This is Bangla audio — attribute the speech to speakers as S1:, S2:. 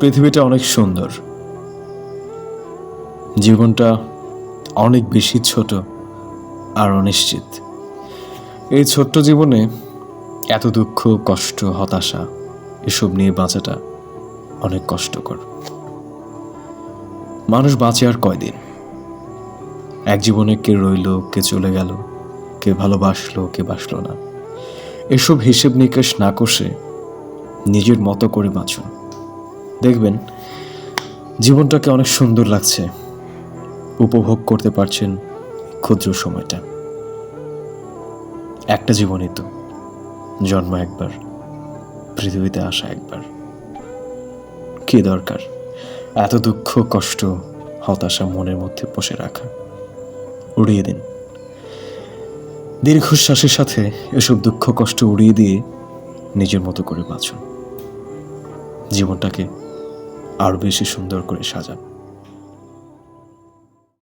S1: পৃথিবীটা অনেক সুন্দর। জীবনটা অনেক বেশি ছোট আর অনিশ্চিত। এই ছোট্ট জীবনে এত দুঃখ, কষ্ট, হতাশা, এসব নিয়ে বাঁচাটা অনেক কষ্টকর। মানুষ বাঁচে আর কয়দিন? এক জীবনে কে রইল, কে চলে গেল, কে ভালোবাসলো, কে বাসলো না। এসব হিসেব নিকেশ না কষে নিজের মতো করে বাঁচুন। দেখবেন, জীবনটাকে অনেক সুন্দর লাগছে। উপভোগ করতে পারছেন ক্ষুদ্র সময়টা। একটা জীবনই তো, জন্ম একবার, পৃথিবীতে আসা একবার। কি দরকার? এত দুঃখ, কষ্ট, হতাশা মনের মধ্যে বসে রাখা। উড়িয়ে দিন। দীর্ঘশ্বাসের সাথে এসব দুঃখ, কষ্ট উড়িয়ে দিয়ে নিজের মতো করে বাঁচুন। জীবনটাকে আরও বেশি সুন্দর করে সাজান।